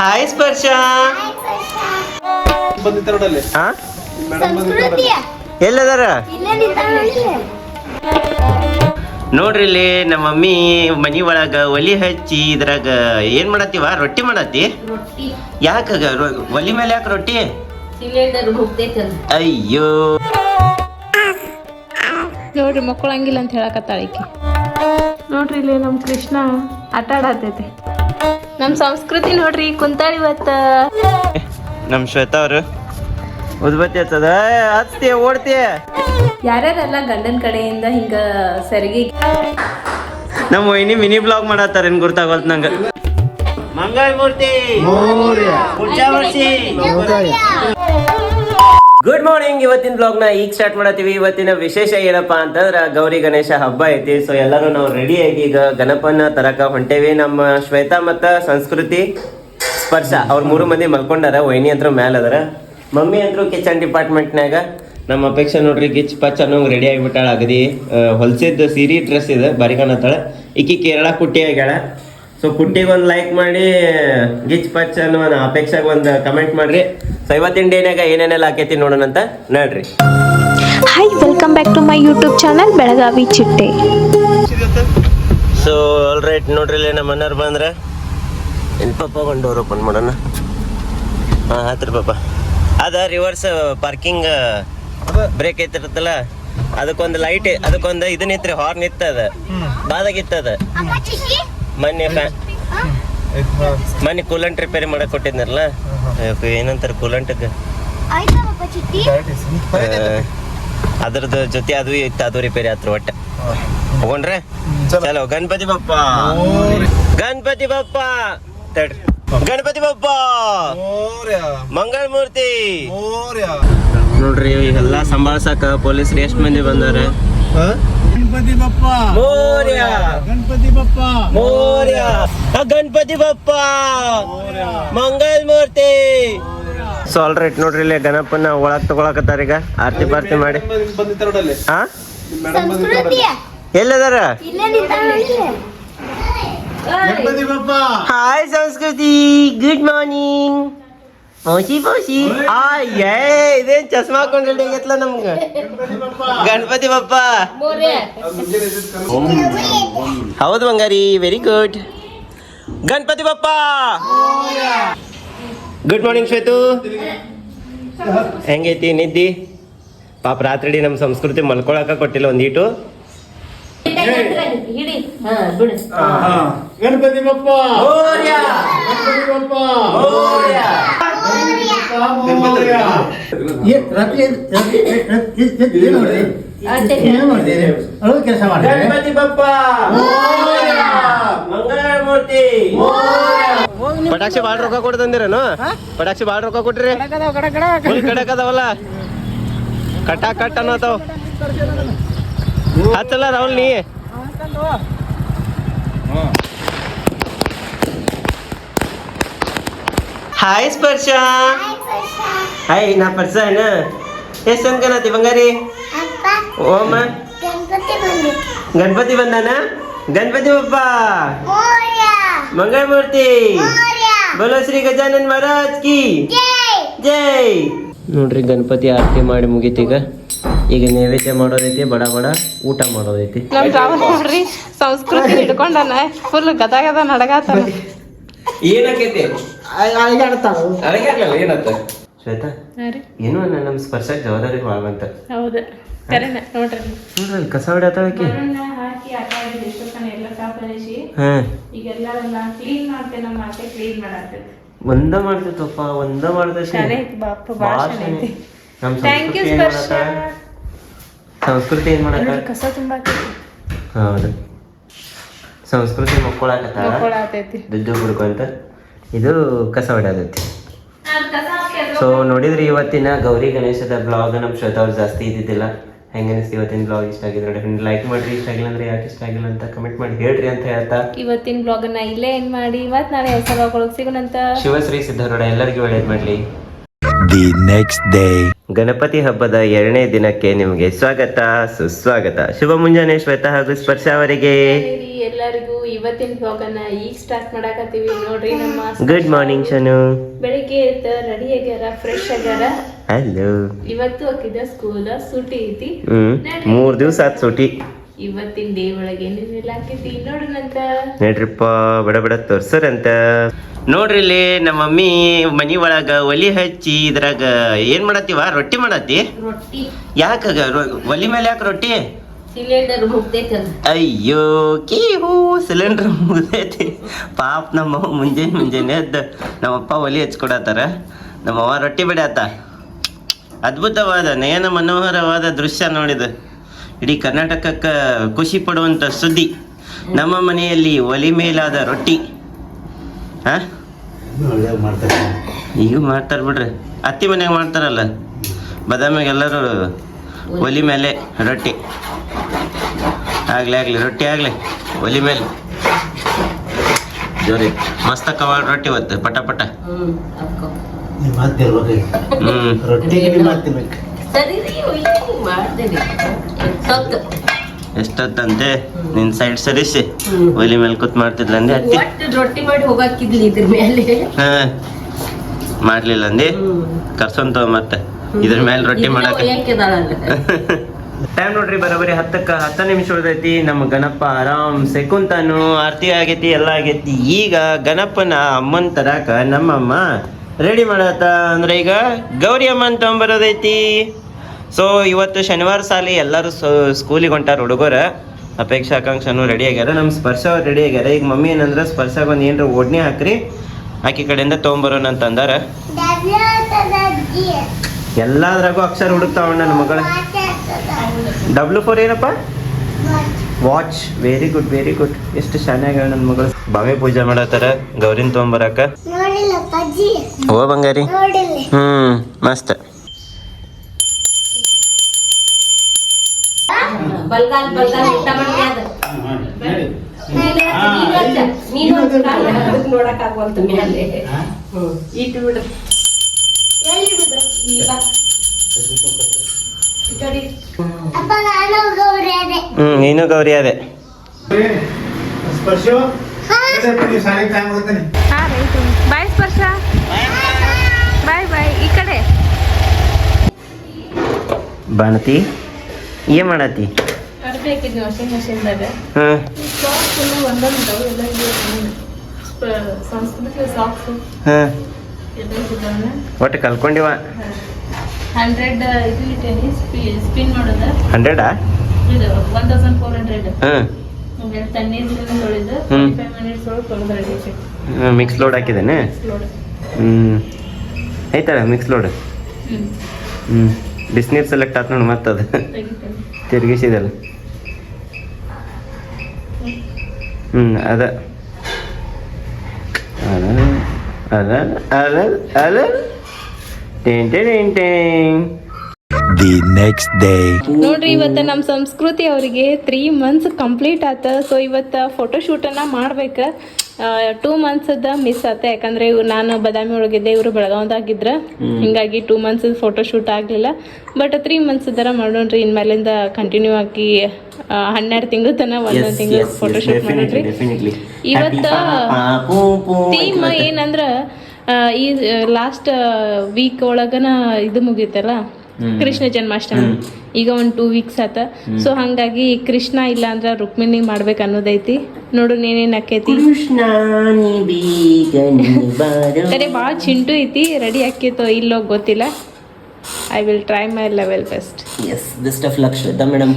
Hi ಸ್ಪರ್ಶ ಎಲ್ಲದಾರ? ನೋಡ್ರಿ. ಇಲ್ಲಿ ನಮ್ಮ ಮಮ್ಮಿ ಮನಿ ಒಳಗ ಒಲಿ ಹಚ್ಚಿ ಇದ್ರಾಗ ಏನ್ ಮಾಡತ್ತೀವ? ರೊಟ್ಟಿ ಮಾಡತ್ತಿ? ರೊಟ್ಟಿ. ಯಾಕ ಒಲಿ ಮೇಲೆ ಯಾಕೆ ರೊಟ್ಟಿ? ಅಯ್ಯೋ. ನೋಡ್ರಿ ಮಕ್ಕಳಂಗಿಲ್ಲ ಅಂತ ಹೇಳಕತ್ತಾಳ ಈಕಿ. ನೋಡ್ರಿ ಇಲ್ಲಿ ನಮ್ಮ ಕೃಷ್ಣ ಆಟ ಆಡತೈತಿ ನಮ್ಮ ಸಂಸ್ಕೃತಿ ನೋಡ್ರಿ ಕುಂತಾಳ ಇವತ್ತ. ನಮ್ ಶ್ವೇತಾ ಅವರು. ಉದ್ಬತ್ತಿ ಹಚ್ಚದ. ಹತ್ತಿ ಓಡ್ತಿ. ಯಾರ್ಯಾರೆಲ್ಲ ಗಂಡನ ಕಡೆಯಿಂದ ಹಿಂಗ ಸರಿಗೆ ನಮ್ಮ ವೈನಿ ಮಿನಿ ಬ್ಲಾಗ್ ಮಾಡತ್ತಾರ ಏನ್ ಗುರ್ತಾಗೋಲ್ತ ನಂಗ. ಮಂಗಳ ಮೂರ್ತಿ ಗುಡ್ ಮಾರ್ನಿಂಗ್ ಇವತ್ತಿನ ಬ್ಲಾಗ್ನ ಈಗ ಸ್ಟಾರ್ಟ್ ಮಾಡತ್ತೀವಿ. ಇವತ್ತಿನ ವಿಶೇಷ ಏನಪ್ಪಾ ಅಂತಂದ್ರೆ ಗೌರಿ ಗಣೇಶ ಹಬ್ಬ ಐತಿ. ಸೊ ಎಲ್ಲರೂ ನಾವು ರೆಡಿ ಆಗಿ ಈಗ ಗಣಪನ ತರಕ ಹೊಂಟೇವಿ. ನಮ್ಮ ಶ್ವೇತಾ ಮತ್ತ ಸಂಸ್ಕೃತಿ ಸ್ಪರ್ಶ. ಅವ್ರ ಮೂರು ಮಂದಿ ಮಲ್ಕೊಂಡಾರ. ವೈನಿ ಮ್ಯಾಲ ಅದರ. ಮಮ್ಮಿ ಅಂತೂ ಕಿಚನ್ ಡಿಪಾರ್ಟ್ಮೆಂಟ್ನಾಗ ನಮ್ಮ ಅಪೇಕ್ಷೆ ನೋಡ್ರಿ ಗಿಚ್ ಪಚ್ ಅನ್ನೋ ರೆಡಿ ಆಗಿಬಿಟ್ಟಾಳ ಅಗದಿ. ಹೊಲ್ಸಿದ್ದು ಸೀರೆ, ಡ್ರೆಸ್ ಇದೆ ಬಾರಿ ಕಾಣತ್ತಾಳ ಈಕಿ ಕೇರಳ ಕುಟ್ಟಿ ಆಗ್ಯಾಳ ಸೊ ಕುಟ್ಟಿಗೆ ಒಂದು ಲೈಕ್ ಮಾಡಿ ಗಿಚ್ ಪಚ್ ಅನ್ನೋ ಒಂದು ಅಪೇಕ್ಷೆಗೆ ಒಂದು ಕಮೆಂಟ್ ಮಾಡ್ರಿ. ಸೊ ಇವತ್ತಿನ ಡೇನಾಗ ಏನೇನೆಲ್ಲ ಹಾಕೈತಿ ನೋಡೋಣ ಅಂತ ನೋಡ್ರಿ. Hi welcome back to my YouTube channel Belagavi Chitte so all right ನೋಡ್ರಿ ಇಲ್ಲಿ ನಮ್ಮ ಮನೆಯವ್ರು ಬಂದ್ರೆ. ಎಲ್ಲಿ ಪಾಪ ಒಂದು ಡೋರ್ ಓಪನ್ ಮಾಡೋಣ? ಹಾಂ ಹತ್ತು ಪಾಪ. ಅದ ರಿವರ್ಸ್ ಪಾರ್ಕಿಂಗ್ ಬ್ರೇಕ್ ಐತಿರುತ್ತಲ್ಲ ಅದಕ್ಕೊಂದು ಲೈಟ್ ಅದಕ್ಕೊಂದು ಇದನ್ನ ಇತ್ರಿ ಹಾರ್ನ್ ಇತ್ತದ. ಬಾದಾಗಿತ್ತದ ಮೊನ್ನೆ ಮೊನ್ನೆ ಕೂಲಂಟ್ ರಿಪೇರಿ ಮಾಡಕ್ ಕೊಟ್ಟಿದ್ನಲ್ಲ? ಏನಂತಾರೆ ಕೂಲಂಟ್ಗೆ ಅದ್ರದ್ದು ಜೊತೆ ಅದು ಇತ್ತು ಅದು ರಿಪೇರಿ ಆತ್ರು ಒಟ್ಟೆ. ಹೋಗೊಂಡ್ರೆ ಚಲೋ. ಗಣಪತಿ ಬಪ್ಪ! ಗಣಪತಿ ಬಪ್ಪ! ತಡ್ರಿ ಗಣಪತಿ ಬಪ್ಪ! ಮಂಗಳ ಮೂರ್ತಿ ನೋಡ್ರಿ ಎಲ್ಲಾ ಸಂಭಾಳ್ಸಕ ಪೊಲೀಸ್ ಎಷ್ಟು ಮಂದಿ ಬಂದಾರ? Ganapati Bappa. Morya. Ganapati Bappa. Morya. Ganapati Bappa. Mangal Murti so all right ನೋಡ್ರಿ ಇಲ್ಲಿ ಗಣಪನ ಒಳಗ್ ತಗೊಳಕತ್ತಾರ ಈಗ. ಆರ್ತಿ ಪಾರ್ತಿ ಮಾಡಿ. ಹಾ ಎಲ್ಲದಾರ? ಇಲ್ಲೇ Ganapati Bappa. Hi Sanskriti. Good morning ಪೋಸಿ ಪೋಸಿ ಏ ಇದೇನ್ ಚಸ್ಮಾ ಹಾಕೊಂಡ್ ರೆಡಿ ಆಗೈತ್ಲ ನಮ್ಗ? ಗಣಪತಿ ಬಪ್ಪ. ಹೌದು ಬಂಗಾರಿ very good Ganapati Bappa. Good morning Shwetu. ಹೆಂಗೈತಿ ನಿದ್ದಿ? ಪಾಪ ರಾತ್ರಿ ನಮ್ಮ ಸಂಸ್ಕೃತಿ ಮಲ್ಕೊಳಕ ಕೊಟ್ಟಿಲ್ಲ ಒಂದೀಟು ಹಿಡಿ. ಹಾ ಬಿಡು. ಗಣಪತಿ ಬಪ್ಪ. ಕೆಲಸ ಮಾಡಿದ್ರೆ ಪಟಾಕ್ಷಿ ಬಾಳ್ ರೊಕ್ಕ ಕೊಟ್ಟು ತಂದಿರೇನು ಪಟಾಕ್ಷಿ ಬಾಳ್ ರೊಕ್ಕ ಕೊಟ್ರಿ? ಕಡಕ್ ಅದಾವಲ್ಲ? ಕಟ್ಟ ಕಟ್ ಅನ್ನತಾವ್. ಹತ್ತಲ್ಲ ರಾಹುಲ್ ನೀ? ಹಾಯ್ ಸ್ಪರ್ಶ ಹಾಯ್ ನಾ ಪರ್ಸ ಏನ ಎಷ್ಟು ಅನ್ಕನತಿ ಬಂಗಾರಿ ಅಪ್ಪ ಓಮ ಗಣಪತಿ ಬಂದಾನ ಗಣಪತಿ ಬಪ್ಪ ಮಂಗಳ ಮಂಗಳಮೂರ್ತಿ ಬಲ ಬಲೋ ಶ್ರೀ ಗಜಾನನ್ ಮಹಾರಾಜ್ ಕಿ ಜೈ ಜೈ ನೋಡ್ರಿ ಗಣಪತಿ ಆರತಿ ಮಾಡಿ ಮುಗೀತೀಗ ಈಗ. ನೈವೇದ್ಯ ಮಾಡೋದೈತಿ ಬಡ ಬಡ ಊಟ ಮಾಡೋದೈತಿ. ನಮ್ ನೋಡ್ರಿ ಸಂಸ್ಕೃತಿ ಹಿಡ್ಕೊಂಡನ ಫುಲ್ ಗದ ಗದ ನಡಗಾತಾನ. ಏನಾಕೈತಿ ಅಳಗ್ಯಾರ್ಲಲ್ಲ ಏನತ್ತ? ಶ್ವೇತಾ ಏನು ಅನ್ನ ನಮ್ಮ ಸ್ಪರ್ಶ ಜವಾಬ್ದಾರಿ ಹೌದು. ಕರೆನ ನೋಡ್ರಿ. ಕಸ ಹೊಡ್ಯಾತಾಳಕಿ ಹಾಕಿ ಆಟ ಆಡಿದ ಎಷ್ಟೊತ್ತನ ಎಲ್ಲ ಕಾಪರಿಸಿ ಹಾ. ಈಗೆಲ್ಲ ಕ್ಲೀನ್ ಮಾಡ್ತೇನೆ ಮಾತೆ ಕ್ಲೀನ್ ಮಾಡಾಕ್ತೈತಿ ಒಂದ ಮಾಡ್ತೈತಪ್ಪ ಒಂದ ಮಾಡ್ತೈತಿ ಬಾಪ ಐತಿ. ನಮ್ಮ ಥ್ಯಾಂಕ್ ಯು ಸಂಸ್ಕೃತಿ ಏನ್ ಸ್ಪರ್ಶ. ಸಂಸ್ಕೃತಿ ಏನ್ ಮಾಡತ್ತಾಳ ಕಸ ತುಂಬಾ ಹೌದು. ಸಂಸ್ಕೃತಿ ಮಕ್ಕಳಾಕತ್ತಾಳ ದುಡ್ಡು ಅಂತ. ಇದು ಕಸ ಹೊಡ್ಯಾದೈತಿ ಸೊ ನೋಡಿದ್ರಿ ಇವತ್ತಿನ ಗೌರಿ ಗಣೇಶದ ಬ್ಲಾಗ್ ನಮ್ಮ ಶ್ವೇತಾ ಅವ್ರು ಜಾಸ್ತಿ ಇದ್ದಿದ್ದಿಲ್ಲ. ಹೆಂಗೆ ಅನಿಸ್ತು ಇವತ್ತಿನ ಬ್ಲಾಗ್ ಇಷ್ಟ ಆಗಿದ್ರೆ ಡೆಫಿನೆಟ್ ಲೈಕ್ ಮಾಡ್ರಿ. ಇಷ್ಟ ಆಗಿಲ್ಲ ಅಂದ್ರೆ ಯಾಕೆ ಇಷ್ಟ ಆಗಿಲ್ಲ ಅಂತ ಕಮೆಂಟ್ ಮಾಡಿ ಹೇಳ್ರಿ ಅಂತ ಹೇಳ್ತಾ. ಇವತ್ತಿನ ಬ್ಲಾಗ್ ಅನ್ನ ಇಲ್ಲೇ ಏನ್ ಮಾಡಿ. ಇವತ್ತು ನಾಳೆ ಹೊಸ ಬ್ಲಾಗ್ ಸಿಗೋಣ ಸಿಗೋಣಂತ. ಶಿವಶ್ರೀ ಸಿದ್ಧಾರೂಢ ಎಲ್ಲರಿಗೂ ಒಳ್ಳೇದು ಮಾಡ್ಲಿ. The next day. ಗಣಪತಿ ಹಬ್ಬದ ಎರಡನೇ ದಿನಕ್ಕೆ ನಿಮಗೆ ಸ್ವಾಗತ ಸುಸ್ವಾಗತ. ಶುಭ ಮುಂಜಾನೆ ಶ್ವೇತಾ ಹಾಗೂ ಸ್ಪರ್ಶ ಅವರಿಗೆ. ಎಲ್ಲರಿಗೂ ಇವತ್ತಿನ ಬ್ಲಾಗನ್ನ ಈಗ ಸ್ಟಾರ್ಟ್ ಮಾಡಾಕತ್ತೀವಿ. ನೋಡ್ರಿ ನಮ್ಮ ಗುಡ್ ಮಾರ್ನಿಂಗ್ ಶನು. ಬೆಳಿಗ್ಗೆ ಎದ್ದ ರೆಡಿ ಆಗ್ಯಾರ ಫ್ರೆಶ್ ಆಗ್ಯಾರ. ಹಲೋ ಇವತ್ತು ಹಾಕಿದ ಸ್ಕೂಲ್ ಸೂಟಿ ಐತಿ. ಮೂರ್ ದಿವಸ ಆತ್ ಸೂಟಿ. ಇವತ್ತಿನ ಡೇ ಒಳಗೆ ಏನೇನೆಲ್ಲ ನೋಡ್ರಿ ನೋಡೋಣಂತ. ನೋಡ್ರಿಪ್ಪ ಬಡ ಬಡ ತೋರ್ಸರಂತ. ನೋಡ್ರಿ ಇಲ್ಲಿ ನಮ್ಮ ಮಮ್ಮಿ ಮನಿ ಒಳಗ ಒಲಿ ಹಚ್ಚಿ ಇದ್ರಾಗ ಏನ್ ಮಾಡತ್ತೀವ? ರೊಟ್ಟಿ ಮಾಡತ್ತಿ? ಯಾಕ ಒಲಿ ಮೇಲೆ ಯಾಕೆ ರೊಟ್ಟಿ? ಸಿಲಿಂಡರ್ ಅಯ್ಯೋ ಕೀ ಹೂ ಸಿಲಿಂಡರ್ ಮುಗ್ದೈತಿ. ಪಾಪ ನಮ್ಮ ಮುಂಜಾನೆ ಮುಂಜಾನೆ ಎದ್ದು. ನಮ್ಮಪ್ಪ ಒಲಿ ಹಚ್ಕೊಡತ್ತಾರ. ನಮ್ಮವ್ವ ರೊಟ್ಟಿ ಬಿಡತ್ತ ಅದ್ಭುತವಾದ ನಯನ ಮನೋಹರವಾದ ದೃಶ್ಯ ನೋಡಿದ. ಇಡೀ ಕರ್ನಾಟಕಕ್ಕೆ ಖುಷಿ ಪಡುವಂಥ ಸುದ್ದಿ. ನಮ್ಮ ಮನೆಯಲ್ಲಿ ಒಲಿ ಮೇಲಾದ ರೊಟ್ಟಿ. ಹಾ? ಮಾಡ್ತಾರೆ? ಈಗ ಮಾಡ್ತಾರ ಬಿಡ್ರಿ. ಅತ್ತಿ ಮನ್ಯಾಗ ಮಾಡ್ತಾರಲ್ಲ? ಬದಾಮಿಗೆ ಎಲ್ಲರೂ ಒಲಿ ಮೇಲೆ ರೊಟ್ಟಿ. ಆಗ್ಲಿ ಆಗ್ಲಿ ರೊಟ್ಟಿ ಆಗ್ಲಿ ಒಲಿ ಮೇಲೆ. ಜೋರಿ. ಮಸ್ತ ಕವಾಡ್ ರೊಟ್ಟಿ ಇವತ್ತು ಪಟ ಪಟ. ಹ್ಮ್ ಎಷ್ಟೊತ್ತಂತೆ? ನಿನ್ ಸೈಡ್ ಸರಿಸಿ. ಒಲಿ ಮೇಲೆ ಕೂತ್ ಮಾಡ್ತಿದ್ಲಂದೆ ಅತ್ತಿ. ಒಟ್ಟು ರೊಟ್ಟಿ ಮಾಡಿ ಹೋಗಾಕಿದ್ಲಿ ಇದ್ರ ಮೇಲೆ. ಹಾ. ಮಾಡ್ಲಿಲ್ಲ ಅಂದಿ. ಕರ್ಸೊಂತ ಮತ್ತೆ. ಇದ್ರ ಮೇಲೆ ರೊಟ್ಟಿ ಮಾಡಕ್ಕೆ. ಟೈಮ್ ನೋಡ್ರಿ ಬರೋಬರಿ ಹತ್ತಕ್ಕ ಹತ್ತ ನಿಮಿಷ ಉಳ್ದೈತಿ. ನಮ್ಮ ಗಣಪ ಆರಾಮ್ ಸೆಕುಂತಾನು ಆರತಿ ಆಗೈತಿ ಎಲ್ಲ ಆಗೈತಿ. ಈಗ ಗಣಪನ ಅಮ್ಮನ್ ತರಾಕ ನಮ್ಮಮ್ಮ ರೆಡಿ ಮಾಡತ್ತ. ಅಂದ್ರೆ ಈಗ ಗೌರಿ ಅಮ್ಮನ್ ತಗೊಂಬರೋದೈತಿ. ಸೊ ಇವತ್ತು ಶನಿವಾರ ಸಾಲಿ ಎಲ್ಲರೂ ಸ್ಕೂಲಿಗೆ ಹೊಂಟಾರ ಹುಡುಗರ. ಅಪೇಕ್ಷಾ ಆಕಾಂಕ್ಷನು ರೆಡಿ ಆಗ್ಯಾರ. ನಮ್ಮ ಸ್ಪರ್ಶ ಅವ್ರು ರೆಡಿ ಆಗ್ಯಾರ. ಈಗ ಮಮ್ಮಿ ಏನಂದ್ರೆ ಸ್ಪರ್ಶಾಗ ಒಂದು ಏನ್ರ ಓಡ್ನೆ ಹಾಕ್ರಿ. ಆಕಿ ಕಡೆಯಿಂದ ತೊಗೊಂಬರೋಣ ಅಂತ ಅಂದಾರ. ಎಲ್ಲಾದ್ರಾಗೂ ಅಕ್ಷರ ಹುಡುಕ್ತಾವ ನನ್ನ ಮಗಳ. ಡಬ್ಲ್ಯೂ ಫೋರ್ ಏನಪ್ಪ? Watch very good very good ಎಷ್ಟು ಶಾನ್ಯಾಗ ನನ್ನ ಮಗಳು. ಬಾವಿ ಪೂಜೆ ಮಾಡತ್ತಾರ. ಗೌರಿನ್ ತೊಗೊಂಬರಾಕ. ಓ ಬಂಗಾರಿ. ಹ್ಮ್ ಮಸ್ತ್. ಬಲ್ಗಾಲ್ ಬಲ್ಗಾಲ್ ಇಟ್ಟ ಮಾಡಿ ಅದ? ನೀನು ನೋಡಕ್ ಆಗುವಂತ ಮೇಲೆ ಇಟ್ಟು ಬಿಡು ಗೌರಿ ಅದೇ ಹ್ಮ್ ನೀನು ಗೌರಿ ಸ್ಪರ್ಶ ಬಾಯ್ ಸ್ಪರ್ಶ ಬಾಯ್ ಬಾಯ್. ಈ ಕಡೆ. ಬಾಣತಿ ಏನ್ ಮಾಡತಿ ಅರ್ಬಿ ಹಾಕಿದ್ವಿ ವಾಷಿಂಗ್ ಮಷಿನ್ದಾಗ ಸಾಕ್ಸ್ ಒಂದೊಂದು ಇದಾವೆ ಎಲ್ಲ ಸಂಸ್ಕೃತಿ ಸಾಕ್ಸ್ ಒಟ್ಟು ಕಲ್ಕೊಂಡಿವ. ಹಂಡ್ರೆಡ್ ಇದು ಇಟ್ಟೇನಿ ಸ್ಪಿನ್ ಮಾಡೋದ. ಹಂಡ್ರೆಡಾ? ಇದು one thousand four hundred hmm ತಣ್ಣೀರಿನ ತೊಳೆದು ಹ್ಮ್. ಫೈವ್ ಮಿನಿಟ್ಸ್ ಒಳಗೆ ತೊಳೆದು ರೆಡಿ ಮಿಕ್ಸ್ ಲೋಡ್ ಹಾಕಿದ್ದೇನೆ? ಹ್ಞೂ ಐತಲ್ಲ ಮಿಕ್ಸ್ ಲೋಡ್ ಹ್ಞೂ ಬಿಸಿನೀರು ಸೆಲೆಕ್ಟ್ ಆತ್ ನೋಡಿ ಮತ್ತದು. ತಿರುಗಿಸಿದಲ್ಲ. ಹ್ಮ್ ಅದ. The next day. ನೋಡ್ರಿ ಇವತ್ತ ನಮ್ಮ ಸಂಸ್ಕೃತಿ ಅವರಿಗೆ ತ್ರೀ ಮಂತ್ಸ್ ಕಂಪ್ಲೀಟ್ ಆತ. ಸೊ ಇವತ್ತು ಫೋಟೋಶೂಟನ್ನು ಮಾಡ್ಬೇಕು. ಟೂ ಮಂತ್ಸದ ಮಿಸ್ ಆತ. ಯಾಕಂದ್ರೆ ಇವ್ರು ನಾನು ಬದಾಮಿ ಒಳಗಿದ್ದೆ ಇವರು ಬೆಳಗಾವ್ದಾಗಿದ್ರ. ಹಿಂಗಾಗಿ ಟೂ ಮಂತ್ಸ್ ಫೋಟೋಶೂಟ್ ಆಗಲಿಲ್ಲ. ಬಟ್ ತ್ರೀ ಮಂತ್ಸ್ ಥರ ಮಾಡೋಣ್ರಿ. ಇನ್ಮೇಲಿಂದ ಕಂಟಿನ್ಯೂ ಆಗಿ ಹನ್ನೆರಡು ತಿಂಗಳ ತನಕ ಒಂದೊಂದು ಫೋಟೋ ಶೂಟ್ ಮಾಡೋಣ್ರಿ. ಇವತ್ತ ಥೀಮ್ ಏನಂದ್ರ ಈ ಲಾಸ್ಟ್ ವೀಕ್ ಒಳಗನ ಇದು ಮುಗೀತಲ್ಲ? ಕೃಷ್ಣ ಜನ್ಮಾಷ್ಟಮಿ. ಈಗ ಒಂದು ಟೂ ವೀಕ್ಸ್ ಆತ. ಸೊ ಹಂಗಾಗಿ ಕೃಷ್ಣ ಇಲ್ಲ ಅಂದ್ರ ರುಕ್ಮಿಣಿ ಮಾಡ್ಬೇಕು ಅನ್ನೋದೈತಿ. ನೋಡು ನೀನೇನ್ ಆಕೈತಿ ಕರೆ ಭಾಳ ಚಿಂಟು ಐತಿ. ರೆಡಿ ಆಕೇತೋ ಇಲ್ಲೋ ಗೊತ್ತಿಲ್ಲ. I will try my level best yes best of luck madam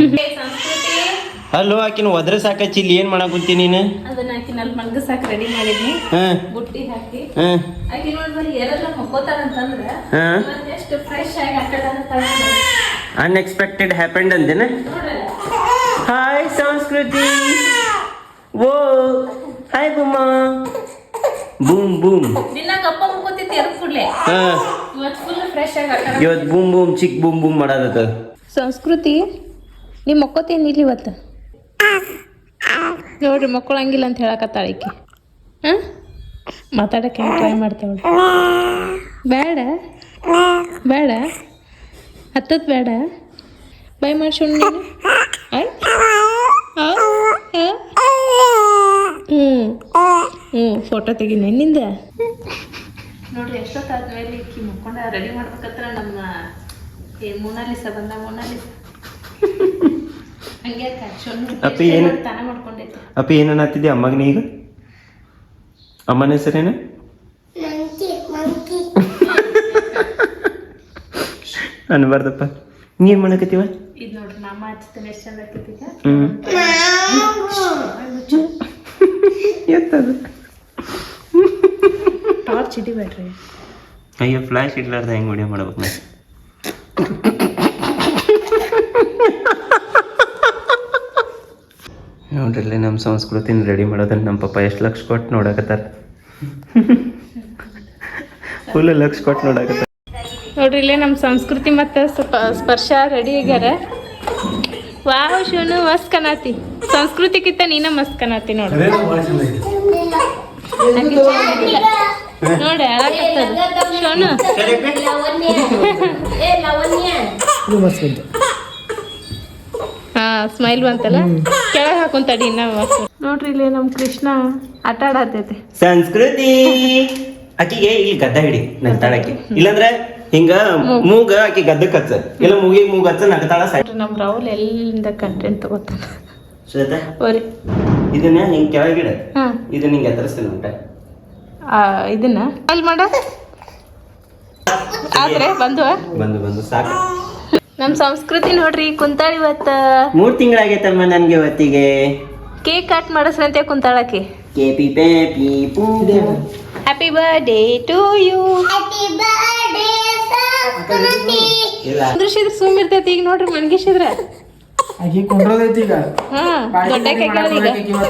hello ಆಕಿನ ಒದ್ರೆ ಸಾಕಿ ಇಲ್ಲಿ ಏನ್ ಮಾಡಕ್ ಕುಂತಿ ನೀನು? ಅದನ್ನ ಆಕಿ ನಲ್ಲಿ ಮಲ್ಗಸಾಕ್ ರೆಡಿ ಮಾಡಿದ್ನಿ. ಹಾ. ಬುಟ್ಟಿ ಹಾಕಿ. ಹಾ. ಆಕಿ ನೋಡ್ಬರಿ ಯಾರೆಲ್ಲ ಮಕ್ಕೋತಾರಂತಂದ್ರ ಹಾ. ಎಷ್ಟು ಫ್ರೆಶ್ ಆಗಿ ಆಕಳ ಅನ್ಎಕ್ಸ್ಪೆಕ್ಟೆಡ್ ಹ್ಯಾಪೆಂಡ್ ಅಂತೇನ ಹಾಯ್ ಸಂಸ್ಕೃತಿ. Oh hi ಬುಮ್ಮ. Boom boom. ಇವತ್ ಗಪ್ಪ ಮುಕ್ಕೋತಿತ್ತು ಎರ್ ಕೂಡ್ಲೆ. ಇವತ್ತು ಫುಲ್ ಫ್ರೆಶ್ ಆಗಿ ಇವತ್ತು boom boom chick boom boom ಮಾಡಾದತ್ತ Samskruti ನಿಮ್ಮ ಮಕ್ಕೋತೀನಿ ಇಲ್ಲಿ ಇವತ್ತು? ನೋಡ್ರಿ ಮಕ್ಕಳಂಗಿಲ್ಲ ಅಂತ ಹೇಳಕತ್ತಾಳ ಈಕೆ. ಹಾಂ? ಮಾತಾಡಕ್ಕೆ ಟ್ರೈ ಮಾಡ್ತೇವೆ ಬೇಡ. ಬೇಡ. ಹತ್ತದ್ ಬೇಡ. ಬೈ ಮಾಡಿ? ಆ? ಹ್ಞೂ ಹ್ಞೂ ಫೋಟೋ ತೆಗಿ ನಿನ್ನಿಂದ ನೋಡ್ರಿ ಎಷ್ಟೊತ್ತಾದ್ಮೇಲೆ ಈಕಿ ಮುಕ್ಕೊಂಡ ರೆಡಿ ಮಾಡ್ಬೇಕತ್ರ ನಮ್ಮ, ಏ ಮೊನಾಲಿಸ ಬಂದ ಮೊನಾಲಿಸ ಹಂಗೆ ಅಪ್ಪಿ ಏನು? ತಾನ ಏನು ಅಪ್ಪ ಅಮ್ಮಗನೇ ಹತ್ತಿದ್ದೆ ಅಮ್ಮಗ ನೀ ಈಗ? ಅಮ್ಮನ ಹೆಸರೇನು? ಮಂಕಿ ಮಂಕಿ ಅನ್ಬಾರ್ದಪ್ಪ. ನೀನ್ ಏನು ಮಾಡಕತ್ತೀವ? ಇದು ನೋಡ್ರಿ ನಮ್ಮ ಹಚ್ತಾನೆ ಎಷ್ಟು ಚಂದ ಆಕೈತಿ ಈಗ. ಹ್ಞೂ ಎತ್ತದು. ಟಾರ್ಚ್ ಹಿಡಿಬೇಡ್ರಿ. ಅಯ್ಯೋ ಫ್ಲಾಶ್ ಇಡ್ಲಾರ್ದ ಹೆಂಗೆ ವಿಡಿಯೋ ಮಾಡ್ಬೇಕು ನೋಡ್ರಿ ನಮ್ಮ ಸಂಸ್ಕೃತಿನ ರೆಡಿ ಮಾಡೋದನ್ನ ನಮ್ಮ ಪಪ್ಪ ಎಷ್ಟು ಲಕ್ಷ ಕೊಟ್ಟು ನೋಡಕತ್ತಾರ. ಫುಲ್ ಲಕ್ಷ ಕೊಟ್ಟು ನೋಡಕತ್ತಾರ. ನೋಡ್ರಿ ಇಲ್ಲೇ ನಮ್ಮ ಸಂಸ್ಕೃತಿ ಮತ್ತು ಸ್ಪರ್ಶ ರೆಡಿ ಆಗ್ಯಾರ. ವಾವ್ ಶೋನು ಮಸ್ತ್ ಕನಾತಿ ಸಂಸ್ಕೃತಿಕ್ಕಿಂತ ನೀನ ಮಸ್ತ್ ಕನಾತಿ ನೋಡ್ರಿ ನೋಡ ಚೆನ್ನಾಗಿಲ್ಲ. ನೋಡಿ ಅಳಕತ್ತದ ಶೋನು ಏ ಲವಣ್ಯ. ಹಾ ಸ್ಮೈಲ್ ಬಂತಲ್ಲ ಕೆಳಗೆ ಹಾಕೊಂತಡಿ ಇನ್ನ ನೋಡ್ರಿ ಇಲ್ಲಿ ನಮ್ ಕೃಷ್ಣ ಆಟ ಆಡತೈತಿ ಸಂಸ್ಕೃತಿ. ಆಕಿಗೆ ಇಲ್ಲಿ ಗದ್ದ ಹಿಡಿ ನಗ್ತಾಳಕ್ಕೆ ಇಲ್ಲಂದ್ರೆ ಹಿಂಗ ಮೂಗ. ಆಕಿ ಗದ್ದಕ್ಕೆ ಹಚ್ಚ ಇಲ್ಲ ಮೂಗಿ ಮೂಗ ಹಚ್ಚ ನಗ್ತಾಳ ಸೈಡ್ ನಮ್ ರಾಹುಲ್ ಎಲ್ಲಿಂದ ಕಂಟೆಂಟ್ ತಗೋತಾನ? ಶ್ವೇತಾ ಓರಿ ಇದನ್ನ ಹಿಂಗ್ ಕೆಳಗಿಡ. ಇದನ್ನ ಹಿಂಗ್ ಎತ್ತರಿಸ್ತೀನಿ ಉಂಟ. ಆ, ಇದನ್ನ? ಅಲ್ಲಿ ಮಾಡ. ಆದ್ರೆ ಬಂದು ಬಂದು ಬಂದು ಸಾಕು. ನಮ್ಮ ಸಂಸ್ಕೃತಿ ನೋಡ್ರಿ ಕುಂತಾಳ ಇವತ್ತ. ಮೂರ್ ತಿಂಗಳಾಗೈತಮ್ಮ ನನ್ಗೆ ಇವತ್ತಿಗೆ ಕೇಕ್ ಕಟ್ ಮಾಡಿಸ್ರಂತೆ ಕುಂತಾಳಕ್ಕೆ. ಕೇಪಿ ಪೇಪಿ ಪೂ happy birthday to you happy birthday Samskruti. ಇಲ್ಲ. ಕುಂದ್ರಿಸಿದ್ರ ಸುಮ್ ಇರ್ತೈತಿ ಈಗ ನೋಡ್ರಿ ಮನ್ಗಿಸಿದ್ರ ಆಕಿ ಕೊಂಡ್ರದೈತಿ ಈಗ. ಹಾ ದೊಡ್ಡ ಕೇಕ್ ಈಗ.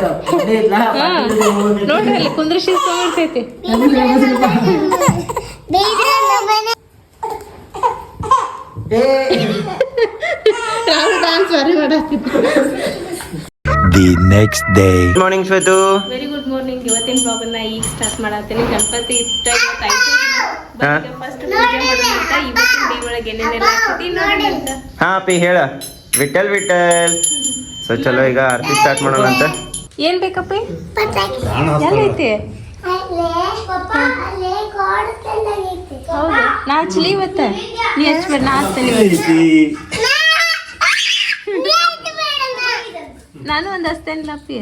ನೋಡ್ರಿ ಅಲ್ಲಿ ಕುಂದ್ರಿಸಿದ್ರ ಸುಮ್ ಇರ್ತೈತಿ. ಬಾರಿ ಮಾಡತ್ತಿತ್ತು The next day. Good morning Shwetu. Very good morning ಇವತ್ತಿನ ಬ್ಲಾಗನ್ನ ಈಗ ಸ್ಟಾರ್ಟ್ ಮಾಡತ್ತೀನಿ. ಗಣಪತಿ ಇಷ್ಟ ಇವತ್ತು. ಫಸ್ಟ್ ಪೂಜೆ ಮಾಡೋಣ ಅಂತ ಇವತ್ತಿನ ಡೇ ಒಳಗೆ ಏನೇನೆಲ್ಲ ಆಗ್ತೈತಿ ನೋಡಿ ಅಂತ. ಹಾ ಅಪ್ಪಿ ಹೇಳ. ವಿಠಲ್ ವಿಠಲ್ ಸೊ ಚಲೋ ಈಗ ಆರತಿ ಸ್ಟಾರ್ಟ್ ಮಾಡೋಣ ಅಂತ. ಏನ್ ಬೇಕಪ್ಪ? ಎಲ್ಲೈತಿ ಹೌದು. ನಾ ಹಚ್ಲಿ ಇವತ್ತ ನೀ ಹಚ್ಬೇಡ ನಾ ಹಚ್ತೇನೆ ಇವತ್ತು ನಾನು ಒಂದು ಹಚ್ತೇನಿಲ್ಲ ಲಪ್ಪಿ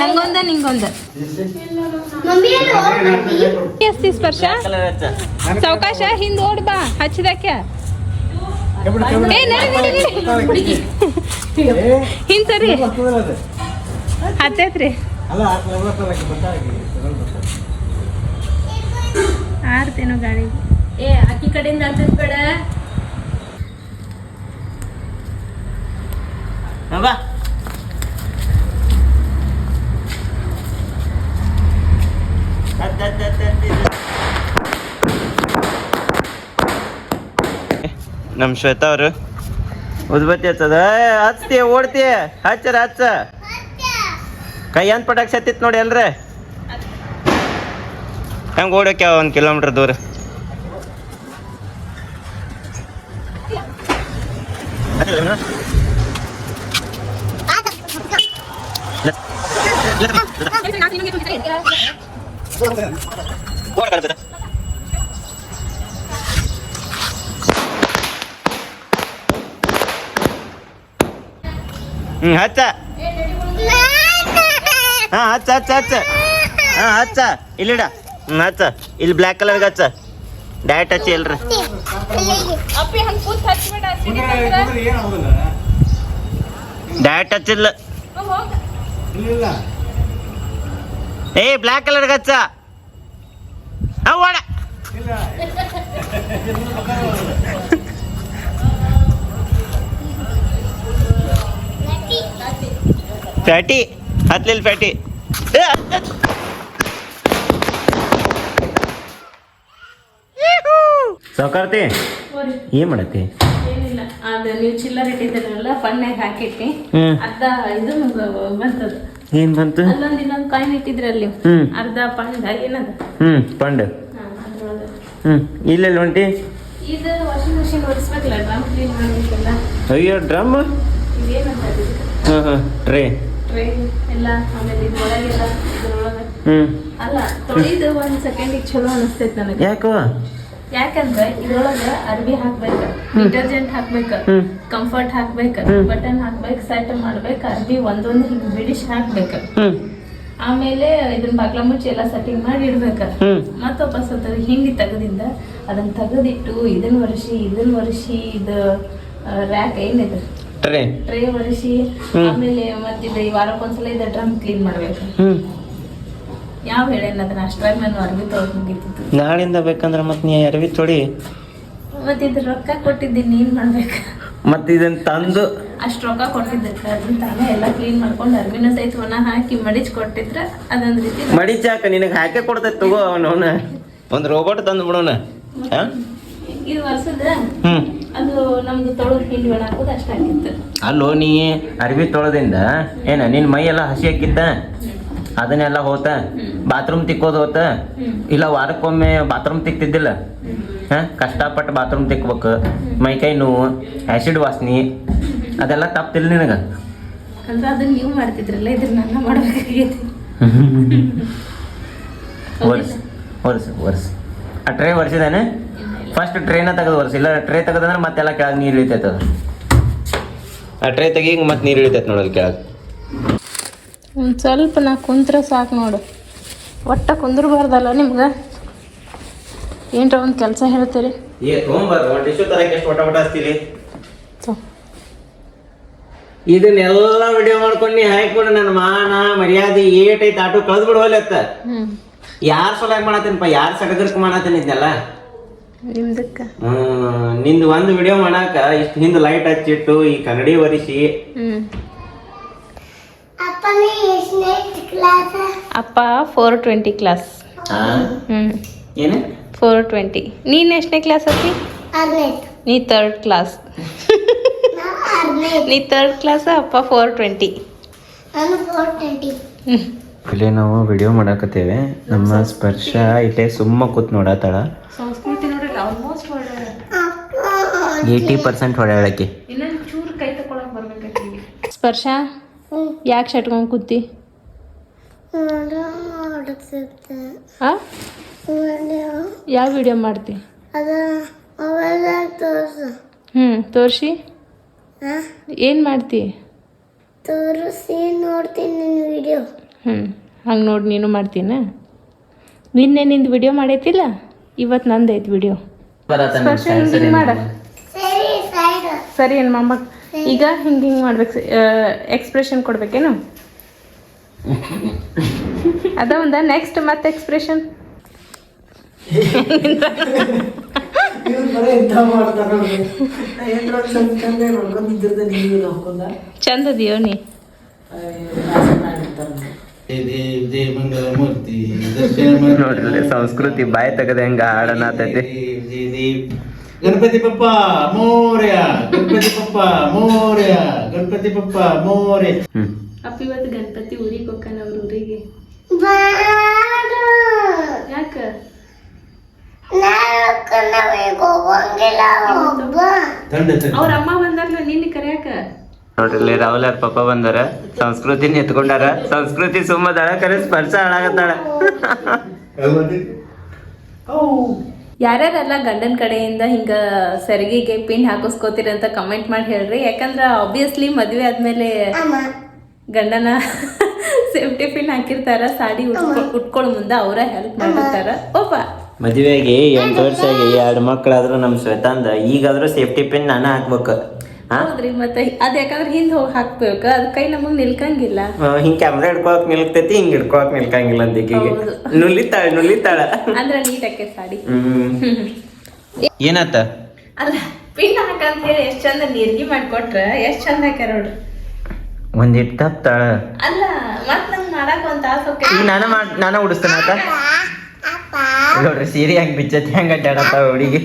ನಂಗೊಂದ ನಿಂಗೊಂದ. ಎಸ್ತಿ ಸ್ಪರ್ಶ? ಸಾವಕಾಶ ಹಿಂದ್ ಓಡ್ ಬಾ ಹಚ್ಚಿದಾಕ ಏ ನಡಿ, ನಡಿ, ನಡಿ. ಹಿಂದ್ ಸರಿ. ಹತ್ತೈತ್ರಿ. ಆರ್ತೇನೋ ಗಾಡಿ. ಏ ಕಡೆಯಿಂದ ಬೇಡ ಬಾ. ಶ್ವೇತಾ ಅವರು. ಉದ್ಬತ್ತಿ ಹಚ್ಚದ. ಹಚ್ತಿಯ ಓಡ್ತಿಯ ಹಚ್ಚರ ಹಚ್ಚ. ಕೈ ಏನ್ ಪಟಾಕ್ ಸತ್ತಿತ್ ನೋಡಿ ಅಲ್ರಿ ಹೆಂಗ್ ಓಡಕ್ಕೆ ಒಂದ್ ಕಿಲೋಮೀಟರ್ ದೂರ? ಹ್ಮ್ ಹಚ್ಚ. ಹಾ ಹಚ್ಚ ಹಚ್ಚ ಹಚ್ಚ. ಹಾ ಹಚ್ಚ. ಇಲ್ಲಿಡ ಹ್ಮ್ ಹಚ್ಚ. ಇಲ್ಲಿ ಬ್ಲ್ಯಾಕ್ ಕಲರ್ಗೆ ಹಚ್ಚ. ಡೈರೆಕ್ಟ್ ಹಚ್ಚಿ ಇಲ್ರಿ ಡೈರೆಕ್ಟ್ ಹಚ್ಚಿಲ್ಲ ಏ ಬ್ಲ್ಯಾಕ್ ಕಲರ್ಗೆ ಹಚ್ಚ. ಹಾ ಓಡ. Fatty ಹತ್ಲಿಲ್ಲ fatty. ಸಾವ್ಕಾರ್ತಿ ಏನ್ ಮಾಡತ್ತಿ? ಏನಿಲ್ಲ ಅದ ನೀವು ಚಿಲ್ಲರ್ ಇಟ್ಟಿದ್ದೀರಲ್ಲ ಫನ್ನಾಗ ಹಾಕಿಟ್ಟಿ. ಹ್ಮ್. ಅರ್ಧ ಇದು ಬಂತದ. ಏನ್ ಬಂತು? ಅಲ್ಲೊಂದು ಇನ್ನೊಂದ್ ಕಾಯಿನ್ ಇಟ್ಟಿದ್ರಲ್ಲಿ ಅರ್ಧ ಪಂಡ ಏನದ? ಹ್ಮ್ ಪಂಡ್. ಹಾ, ಅರ್ಧ ಹ್ಞೂ ಇಲ್ಲೆಲ್ಲ ಹೊಂಟಿ ಇದು ವಾಷಿಂಗ್ ಮಷಿನ್ ಒರೆಸ್ಬೇಕಲ್ಲ ಡ್ರಮ್ ಕ್ಲೀನ್ ಮಾಡ್ಬೇಕಲ್ಲ. ಅಯ್ಯೋ ಡ್ರಮ್ ಇದೇನಂತ ಹಾಂ ಹಾಂ ಟ್ರೇ. ಎಲ್ಲ ಆಮೇಲೆ ಇದು ಒಳಗೆಲ್ಲ ಇದ್ರೊಳಗೆ. ಹ್ಞೂ ಅಲ್ಲ ತೊಳಿದು ಒಂದ್ ಸೆಕೆಂಡಿಗೆ ಚಲೋ ಅನಿಸ್ತೈತೆ ನನಗೆ. ಯಾಕೋ? ಯಾಕಂದ್ರೆ ಇದ್ರೊಳಗ ಅರ್ಬಿ ಹಾಕ್ಬೇಕ ಡಿಟರ್ಜೆಂಟ್ ಹಾಕ್ಬೇಕ ಕಂಫರ್ಟ್ ಹಾಕ್ಬೇಕ ಬಟನ್ ಹಾಕ್ಬೇಕ ಸೆಟ್ ಮಾಡ್ಬೇಕ ಅರ್ಬಿ ಒಂದೊಂದು ಹಿಂಗ್ ಬಿಡಿಸಿ ಹಾಕ್ಬೇಕ. ಆಮೇಲೆ ಇದನ್ನ ಬಾಗ್ಲ ಮುಚ್ಚಿ ಎಲ್ಲ ಸೆಟ್ಟಿಂಗ್ ಮಾಡಿ ಇಡ್ಬೇಕ. ಮತ್ತೊಬ್ಬ ಅದ್ರ ಹಿಂಡಿ ತೆಗದಿಂದ ಅದನ್ನ ತಗದಿಟ್ಟು ಇದನ್ನ ಒರೆಸಿ ಇದನ್ ಒರೆಸಿ ಇದು ರ್ಯಾಕ್ ಏನಿದೆ? ಟ್ರೇ. ಟ್ರೇ ಒರೆಸಿ ಆಮೇಲೆ ಮತ್ತಿದ ಈ ವಾರಕ್ಕೊಂದ್ಸಲ ಇದ ಡ್ರಮ್ ಕ್ಲೀನ್ ಮಾಡ್ಬೇಕು. ಯಾವ ಹೇಳೇನ ಅದನ್ನ? ಅಷ್ಟ್ರಾಗ ನಾನು ಅರ್ವಿ ತೊಗೊಳಕ್ ಮುಗಿತಿತ್ತು. ನಾಳಿಂದ ಬೇಕಂದ್ರೆ ಮತ್ತೆ ನೀ ಅರ್ವಿ ತೊಳಿ. ಮತ್ತೆ ಇದ್ರ ರೊಕ್ಕ ಕೊಟ್ಟಿದ್ದೀನಿ ಏನ್ ಮಾಡ್ಬೇಕು. ಮತ್ತೆ ಇದನ್ನ ತಂದು ಅಷ್ಟು ರೊಕ್ಕ ಕೊಟ್ಟಿದ್ದಕ್ಕೆ ಅದನ್ನ ತಾನೇ ಎಲ್ಲ ಕ್ಲೀನ್ ಮಾಡ್ಕೊಂಡು ಅರ್ವಿನ ಸಹಿತ ಒಣ ಹಾಕಿ ಮಡಿಚ್ ಕೊಟ್ಟಿದ್ರ ಅದೊಂದ್ ರೀತಿ ಮಡಿಚಾಕ ನಿನಗೆ ಹಾಕೇ ಕೊಡ್ತೈತೆ ತಗೋ ಅವನ ಒಂದು ರೋಬೋಟ್ ತಂದು ಬಿಡೋಣ. ಹಾಂ? ಇದು ವರ್ಷದ ಹ್ಞೂ ಅದು ನಮ್ದು ತೊಳೆದು ಹಿಂಡಿ ಒಣ ಹಾಕೋದು ಅಷ್ಟ ಅಲ್ಲೋ ನೀ ಅರ್ವಿ ತೊಳೆದಿಂದ ಏನ ನಿನ್ನ ಮೈ ಎಲ್ಲ ಹಸಿ ಹಾಕಿದ್ದ? ಅದನ್ನೆಲ್ಲ ಹೋತ? ಬಾತ್ರೂಮ್ ತಿಕ್ಕೋದು ಹೋತ? ಇಲ್ಲ ವಾರಕ್ಕೊಮ್ಮೆ ಬಾತ್ರೂಮ್ ತಿಕ್ತಿದ್ದಿಲ್ಲ? ಹಾ ಕಷ್ಟಪಟ್ಟು ಬಾತ್ರೂಮ್ ತಿಕ್ಬೇಕು. ಮೈಕೈ ನೋವು ಆ್ಯಸಿಡ್ ವಾಸನೆ ಅದೆಲ್ಲ ತಪ್ಪಿಲ್ಲ ನಿನಗೆ? ಅಂದ್ರೆ ಅದನ್ನ ನೀವು ಮಾಡ್ತಿದ್ರಲ್ಲ ಇದ್ರ ನನ್ನ ಮಾಡ್ಬೇಕಾಗೈತಿ ವರ್ಷ ವರ್ಷ ವರ್ಷ. ವರ್ಷಿದಾನೆ? ಫಸ್ಟ್ ಟ್ರೈನ ತೆಗೆದು ವರ್ಷ ಇಲ್ಲ ಟ್ರೇ ತೆಗೆದಂದ್ರೆ ಮತ್ತೆಲ್ಲ ಕೆಳಗೆ ನೀರು ಇಳಿತೈತೆ ಅದು. ಆ ಟ್ರೇ ತೆಗಿ ಮತ್ತೆ ನೀರು ಇಳಿತೈತೆ ನೋಡೋದು ಕೆಳಗೆ. ಒಂದು ಸ್ವಲ್ಪ ನಾ ಕುಂತ್ರೆ ಸಾಕು ನೋಡು. ಒಟ್ಟ ಕುಂದ್ರಬಾರ್ದಲ್ಲ ನಿಮ್ಗೆ? ಏನರ ಒಂದು ಕೆಲಸ ಹೇಳ್ತೀರಿ? ಏ ತೊಗೊಂಬಾರ್ದು ಒಂದು ಟಿಶ್ಯೂ ತರಕ್ಕೆ ಎಷ್ಟು ಒಟ ಒಟ ಹಚ್ತೀರಿ? ಇದನ್ನೆಲ್ಲ ವಿಡಿಯೋ ಮಾಡ್ಕೊಂಡು ನೀ ಹಾಕ್ಬಿಡು ನನ್ನ ಮಾನ ಮರ್ಯಾದೆ ಏಟೈತೆ ಆಟೋ ಕಳೆದು ಬಿಡುವಲ್ಲತ್ತ ಹ್ಞೂ ಯಾರ್ ಸೊಲಾಗಿ ಮಾಡತ್ತೇನಪ್ಪ? ಯಾರು ಸಡಗರ್ಕ್ ಮಾಡತ್ತೇನೆ ಇದನ್ನೆಲ್ಲ ನಿಂದು ಒಂದು ವಿಡಿಯೋ ಮಾಡಾಕ ಇಷ್ಟು ಹಿಂದೆ ಲೈಟ್ ಹಚ್ಚಿಟ್ಟು ಈ ಕನ್ನಡಿ ಒರಿಸಿ. ಅಪ್ಪನೇ ಎಷ್ಟನೇ ಕ್ಲಾಸ್ ಅಪ್ಪ ಫೋರ್ ಟ್ವೆಂಟಿ ಕ್ಲಾಸ್ ಹ್ಞೂ ಏನು? ಫೋರ್ ಟ್ವೆಂಟಿ ನೀನು ಎಷ್ಟನೇ ಕ್ಲಾಸ್ ಅತಿ ನೀ ತರ್ಡ್ ಕ್ಲಾಸ್ ನಾವು ನೀ ತರ್ಡ್ ಕ್ಲಾಸ್ ಅಪ್ಪ ಫೋರ್ ಟ್ವೆಂಟಿ ಇಲ್ಲೇ ನಾವು ವಿಡಿಯೋ ಮಾಡಾಕತ್ತೇವೆ. ನಮ್ಮ ಸ್ಪರ್ಶ ಇಲ್ಲೇ ಸುಮ್ಮ ಕೂತ್ ನೋಡತ್ತಾಳ ಸಂಸ್ಕೃತಿ ನೋಡ್ರಿ ಆಲ್ಮೋಸ್ಟ್ ಏಯ್ಟಿ ಪರ್ಸೆಂಟ್ ಹೊಡೆಯೋಳಕ್ಕೆ ಕೈ ತಗೊಳಕ್ ಬರ್ಬೇಕು ಸ್ಪರ್ಶ ಯಾಕೆ ಶಟ್ಕೊಂಡು ಕೂತಿ ಯಾವ ವಿಡಿಯೋ ಮಾಡ್ತಿ? ಅದ ಮೊಬೈಲ್ದಾಗ ತೋರಿಸು. ಹ್ಞೂ ತೋರಿಸಿ ಹಾಂ ಏನು ಮಾಡ್ತಿ? ತೋರಿಸಿ ನೋಡ್ತೀನಿ ನಿನ್ನ ವಿಡಿಯೋ ಹ್ಞೂ ಹಂಗೆ ನೋಡಿ ನೀನು ಮಾಡ್ತೀನ? ನಿನ್ನೆ ನಿಂದು ವಿಡಿಯೋ ಮಾಡೈತಿಲ್ಲ? ಇವತ್ತು ನಂದು ಐತಿ ವಿಡಿಯೋ ಮಾಡ. ಸರಿ ಏನು ಮಾಮ. ಈಗ ಹಿಂಗೆ ಹಿಂಗೆ ಮಾಡ್ಬೇಕು. ಎಕ್ಸ್ಪ್ರೆಷನ್ ಕೊಡ್ಬೇಕೇನು? ಅದ ಒಂದ ನೆಕ್ಸ್ಟ್ ಮತ್ತೆ ಎಕ್ಸ್ಪ್ರೆಷನ್ ಚಂದದಿಯೋ ನಾ ನೋಡ್ರಿ. ಸಂಸ್ಕೃತಿ ಬಾಯಿ ತೆಗದ ಹೆಂಗ ಹಾಡನಾತೈತಿ. ಗಣಪತಿ ಪಪ್ಪ ಮೋರ್ಯ. ಗಣಪತಿ ಪಪ್ಪ ಮೋರ್ಯ. ಗಣಪತಿ ಪಪ್ಪ ಮೋರ್ಯ. ಅಪ್ಪ ಇವತ್ತು ಗಣಪತಿ ಊರಿಗೆ. ಹೋಗ್ತಾನ ಅವ್ರ ಊರಿಗೆ ಯಾಕ ಅವ್ರ ಅಮ್ಮ ನಿನ್ನ ಕರ್ಯಾಕ ನೋಡ್ರಿ ರಾಹುಲ್ ಅವ್ರ ಪಪ್ಪ ಬಂದಾರ. ಸಂಸ್ಕೃತಿ ಎತ್ಕೊಂಡಾರ ಸಂಸ್ಕೃತಿ ಸುಮ್ಮದಾಳ ಕರೆ ಸ್ಪರ್ಶ ಹಾಳಾಗತ್ತಾಳ. ಯಾರ್ಯಾರೆಲ್ಲ ಗಂಡನ ಕಡೆಯಿಂದ ಹಿಂಗ ಸರಿಗೆಗೆ ಪಿನ್ ಹಾಕಿಸ್ಕೋತೀರ ಅಂತ ಕಮೆಂಟ್ ಮಾಡಿ ಹೇಳ್ರಿ. ಯಾಕಂದ್ರೆ ಆಬ್ವಿಯಸ್ಲಿ ಮದ್ವೆ ಆದ್ಮೇಲೆ ಗಂಡನ ಸೇಫ್ಟಿ ಪಿನ್ ಹಾಕಿರ್ತಾರ ಸಾಡಿ ಉಟ್ಕೊ ಉಟ್ಕೊಳ್ಳೋ ಮುಂದೆ ಅವರ ಹೆಲ್ಪ್ ಮಾಡಿರ್ತಾರ. ಒಬ್ಬ. ಮದುವೆಗೆ ಎಂಟು ವರ್ಷ ಆಗಿ ಎರಡು ಮಕ್ಕಳಾದ್ರೂ ನಮ್ಮ ಶ್ವೇತಾಂದ ಈಗಾದ್ರೂ ಸೇಫ್ಟಿ ಪಿನ್ ನಾನು ಹಾಕ್ಬೇಕು. ಹೌದ್ರಿ ಮತ್ತೆ ಅದ್ ಯಾಕಂದ್ರೆ ಹಿಂದ್ ಹೋಗಿ ಹಾಕ್ಬೇಕು ಅದ್ ಕೈ ನಮಗ್ ನಿಲ್ಕಂಗಿಲ್ಲ. ಆ, ಹಿಂಗ್ ಕ್ಯಾಮ್ರಾ ಹಿಡ್ಕೊಳಕ್ ನಿಲ್ತೈತಿ ಹಿಂಗ್ ಹಿಡ್ಕೊಳಕ್ ನಿಲ್ಕಂಗಿಲ್ಲ ಹೌದು. ನುಲಿತಾಳ ನುಲಿತಾಳ ಅಂದ್ರ ನೀಟ್ ಹಾಕಿ ಸಾಡಿ. ಏನತ್ತ ಏನಾತ? ಅಲ್ಲ ಪಿನ್ ಹಾಕಂತ ಹೇಳಿ ಎಷ್ಟ್ ಚಂದ ನೀರ್ಗಿ ಮಾಡ್ಕೊಟ್ರ ಎಷ್ಟ್ ಚಂದ ಹಾಕ್ಯಾರ ನೋಡ್ರಿ. ಒಂದಿಟ್ಟು ತಪ್ತಾಳ ಅಲ್ಲ ಮತ್ ನಂಗ್ ಮಾಡಾಕ ಒಂದ್ ತಾಸ ಈಗ ನಾನ ಮಾಡ್ ನಾನ ಉಡಿಸ್ತೇನೆ ನೋಡ್ರಿ ಸೀರೆ ಹೆಂಗ್ ಬಿಚ್ಚತಿ ಹಂಗ ಅಡ್ಡಾಡತ್ತಾವ ಹುಡುಗಿ.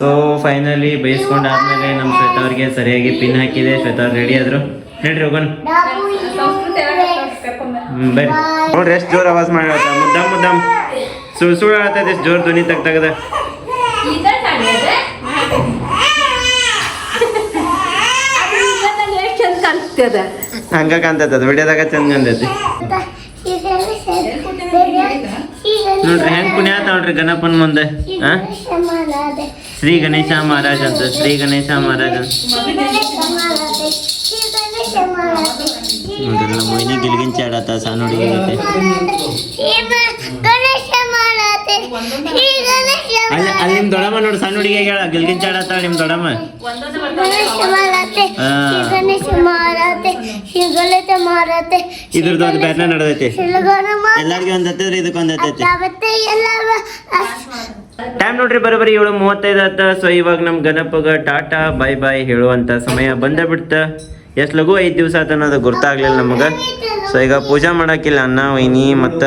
ಸೊ ಫೈನಲಿ ಬೇಯಿಸ್ಕೊಂಡಾದ್ಮೇಲೆ ನಮ್ಮ ಶ್ವೇತಾ ಅವ್ರಿಗೆ ಸರಿಯಾಗಿ ಪಿನ್ ಹಾಕಿದೆ. ಶ್ವೇತಾ ಅವ್ರು ರೆಡಿ ಆದ್ರು? ನಡ್ರಿ, ಹೋಗೋಣ. ಹ್ಮ್, ಬರ್ರಿ. ನೋಡ್ರಿ, ಎಷ್ಟು ಜೋರು ಆವಾಜ್ ಮಾಡಿ ಮುದ್ದಾಮ್ ಮುದ್ದಾಮ್. ಸುಳ್ ಸುಳ್ಳು ಹೇಳ್ತೈತೆ ಜೋರ್ ಧ್ವನಿ ತಗ್ ತಗದ ಈಗ ಕಾಣ್ಯದ ಎಷ್ಟು ಚಂದ ಕಾಣಿಸ್ತದ ಹಂಗ ಕಾಣ್ತದ ವಿಡಿಯೋದಾಗ ಚಂದ ಕಾಣ್ತೈತಿ. ನೋಡ್ರಿ ಹೆಂಗ್ ಕುಣಿಯಾತ ನೋಡ್ರಿ ಗಣಪನ್ ಮುಂದೆ. ಆ? ಶ್ರೀ ಗಣೇಶ ಮಹಾರಾಜ್ ಅಂತ ಶ್ರೀ ಗಣೇಶ ಮಹಾರಾಜ್ ಅಂತ ನೋಡ್ರಿ ನಮ್ಮ ಮೊಯ್ನಿ ಗಿಲ್ಗಿನ್ ಚಾಡತ್ತ ಸಣ್ಣ ಹುಡುಗಿ ಐತೆ ಗಣೇಶ ಮಾಡತ್ತೆ ಶ್ರೀ ಗಣೇಶ ಅಲ್ಲಿ ಅಲ್ಲಿ ನಿಮ್ ದೊಡಮ್ಮ ನೋಡಿ ಸಣ್ಣ ಹುಡುಗಿ ಹೇಳ ಗಿಲ್ಗಿನ್ ಚಾಡತ್ತ ನಿಮ್ ದೊಡಮ್ಮ ಇದ್ರದ್ದು ಒಂದು ಬ್ಯಾಟ್ನ ನಡೆದೈತಿ. ಎಲ್ಲಾರ್ಗಿ ಒಂದ್ ಹತ್ತದ್ರಿ ಇದಕ್ಕೆ ಒಂದ್ ಹತ್ತೈತಿ. ಟೈಮ್ ನೋಡ್ರಿ ಬರೋಬ್ಬರಿ ಏಳು ಮೂವತ್ತೈದು ಆತ ಸೊ ಇವಾಗ ನಮ್ ಗಣಪಗ ಟಾಟಾ ಬಾಯ್ ಬಾಯ್ ಹೇಳುವಂತ ಸಮಯ ಬಂದ ಬಿಡ್ತ ಎಷ್ಟ್ ಲಘು ಐದ್ ದಿವಸ ಆತ ಅನ್ನೋದು ಗುರ್ತಾಗ್ಲಿಲ್ಲ ನಮಗ. ಸೊ ಈಗ ಪೂಜಾ ಮಾಡಕ್ಕಿಲ್ಲ ಅನ್ನ ವೈನಿ ಮತ್ತ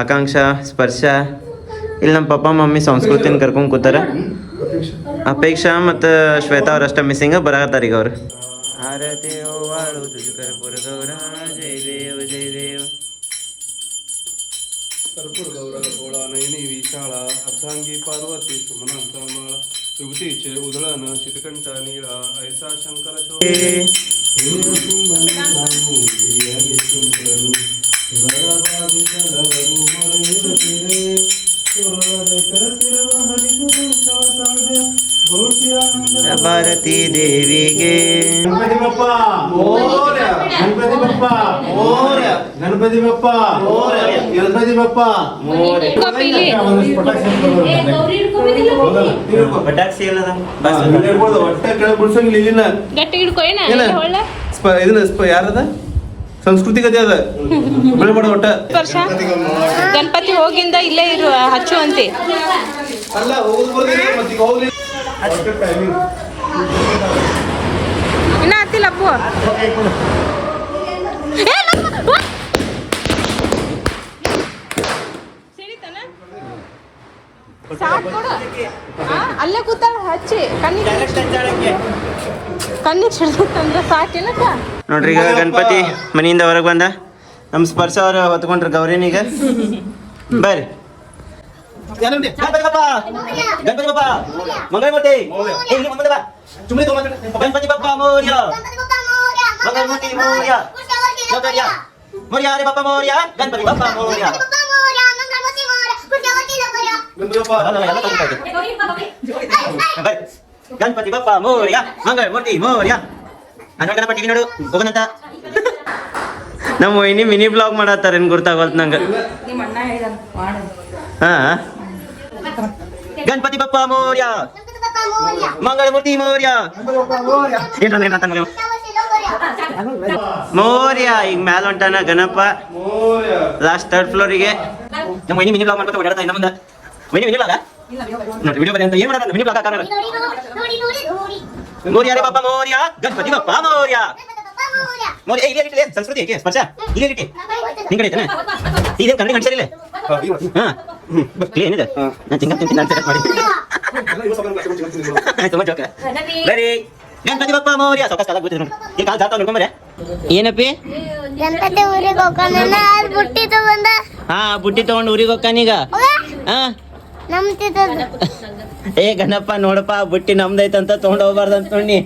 ಆಕಾಂಕ್ಷ ಸ್ಪರ್ಶ. ಇಲ್ಲಿ ನಮ್ಮ ಪಪ್ಪ ಮಮ್ಮಿ ಸಂಸ್ಕೃತಿನ ಕರ್ಕೊಂಡು ಕೂತಾರ. ಅಪೇಕ್ಷಾ ಮತ್ತು ಶ್ವೇತಾ ಅವ್ರು. ಅಷ್ಟೇ ಮಿಸ್ಸಿಂಗ ಬರತ್ತಾರ ಈಗ ಅವ್ರು ಆರತಿಯೋ ದೇವ ಜಯ ದೇವ. ಕರ್ಪುರ ಗೌರ ಗೋಳ ನಯನಿ ವಿಶಾಳ ಅರ್ಧಾಂಗಿ ಪಾರ್ವತಿ ಸುಮನ ಕಮಳ ಯುಗತಿ ಚೆ ಉದಳನ ಶಿತಕಂಠ ಶಂಕರ ಶೋ ಭಾರತಿ ದೇವಿಗೆ. ಗಣಪತಿ ಬಪ್ಪ ಓರ ಗಣಪತಿ ಬಪ್ಪ ಓರ ಗಣಪತಿ ಬಪ್ಪ ಓರ ಗಣಪತಿ ಬಪ್ಪ ಸಿಕ್ತವೆ. ಪಟಾಕ್ಷಿ ಇಲ್ಲಿ ಇರ್ಬೋದು. ಹೊಟ್ಟೆ ಕೆಳಗ್ ಬಿಡ್ಸಂಗಿಲ್ಲ ಇದನ್ನ ಸ್ಪ- ಯಾರದ? ಸಂಸ್ಕೃತಿ ಕತೆ ಅದ. ಬೆಳೆ ಒಟ್ಟ. ವರ್ಷ? ಗಣಪತಿ ಹೋಗಿಂದ ಇಲ್ಲೇ ಇರು ಹಚ್ಚು ಅಂತೆ. ಅಲ್ಲ ಇನ್ನ ಹತ್ತಿಲ್ಲ ಅಪ್ಪು. ಅಲ್ಲೇ ಕೂತಾಳ ಹಚ್ಚಿ. ಕಣ್ಣಿಗೆ ಕಣ್ಣಿಗೆ ಸಿಡ್ತಂದ್ರೆ ಸಾಕೇನಕ್ಕ? ನೋಡ್ರಿ ಈಗ ಗಣಪತಿ ಮನೆಯಿಂದ ಹೊರಗೆ ಬಂದ. ನಮ್ಮ ಸ್ಪರ್ಶ ಅವ್ರು ಹೊತ್ಕೊಂಡ್ರು ಗೌರಿನೀಗ ಬರ್ರಿ. ಗಣಪತಿ ಬಪ್ಪ ಗಣಪತಿ ಬಪ್ಪ ಮಂಗಳಮೂರ್ತಿ. ಏ, ಇಲ್ಲಿ ಮುಂದೆ ಬಾ. ಸುಮ್ನೆ ತಗೊಂಡ್ ಮಾತಾಡು. ಗಣಪತಿ ಬಪ್ಪ ಮೌರ್ಯ. ಮಂಗಳಮೂರ್ತಿ ಮೌರ್ಯ. ಮೌರ್ಯ ಮೌರ್ಯ? ರೇ ಬಪ್ಪ ಮೌರ್ಯ. ಗಣಪತಿ ಬಪ್ಪ ಮೌರ್ಯ. ಅಲ್ಲ, ಎಲ್ಲ ತಗೊಂಡ್ ಹೋಗ್ತಾ ಬರ್ರಿ. ಗಣಪತಿ ಬಪ್ಪ ಮೌರ್ಯ. ಮಂಗಳಮೂರ್ತಿ ಮೌರ್ಯ. ಅನ್ನೋ ಗಣಪತಿ ಟಿವಿ ನೋಡು ಹೋಗೋಣಂತ ನಮ್ಮ ವೈನಿ ಮಿನಿ ಬ್ಲಾಗ್ ಮಾಡತ್ತಾರ ಏನ್ ಗುರ್ತಾಗಲ್ತ ನಂಗೆ. ಹಾ ಗಣಪತಿ ಬಪ್ಪ ಮೌರ್ಯ. ಮಂಗಳಮೂರ್ತಿ ಮೌರ್ಯ. ಏನಂತ? ಮೌರ್ಯ ಈಗ ಮ್ಯಾಲ ಹೊಂಟಾನ ಗಣಪ. ಲಾಸ್ಟ್ ಥರ್ಡ್ ಫ್ಲೋರಿಗೆ ನಮ್ಮ ವೈನಿ ಮಿನಿ ಬ್ಲಾಗ್ ಮಾಡ್ಕೊತ ಓಡಾಡ್ತಾ ಇನ್ನ ಮುಂದ. ವೈನಿ ಮಿನಿ ಬ್ಲಾಗ ನೋಡಿ ವಿಡಿಯೋ ಬರೀ ಅಂತ ಏನ್ ಮಾಡದ ಮಿನಿ ಬ್ಲಾಗ್ ಕಾರಣ ಮೌರ್ಯ ರೇ ಮೋರಿಯಾ ಮೌರ್ಯ ಗಣಪತಿ ಬಪ್ಪ ಮೌರ್ಯ. ಮೌರ್ಯ ಏ, ಇಲ್ಲೇ ಸಂಸ್ಕೃತಿ ಏಕೆ ಸ್ಪರ್ಶ? ಇಲ್ಲೇ ಇಟ್ಟಿ ನಿನ್ ಕಡೆ ಐತನ ಇದೇನ್ ಕನ್ನಡಿ ಹಾ. ನಾನು ಚಿಂಗ ತಿಂತೀನಿ ಅಂತ ಮಾಡಿ. ತುಂಬಾ ಜೋಕ ಬರೀ ಗಣಪತಿ ಬಪ್ಪ ಮೌರ್ಯ. ಸೌಕಸ್ ಕಾಲ ಗೊತ್ತಿದ್ರು ಈ ಕಾಲ್ ಜಾತ ನೋಡ್ಕೊಂಬರೆ ಏನಪ್ಪಿ? ಗಣಪತಿ ಊರಿಗೆ ಬುಟ್ಟಿ ತಗೊಂಡ. ಹಾ ಬುಟ್ಟಿ ತಗೊಂಡು ಊರಿಗೆ ಹೋಗ್ತಾನೀಗ. ಹಾ. ಏ ಗಣಪ್ಪ ನೋಡಪ್ಪ ಬುಟ್ಟಿ ನಮ್ದೈತಂತ ತೊಗೊಂಡು ಹೋಗ್ಬಾರ್ದಂತ ನೋಡಿ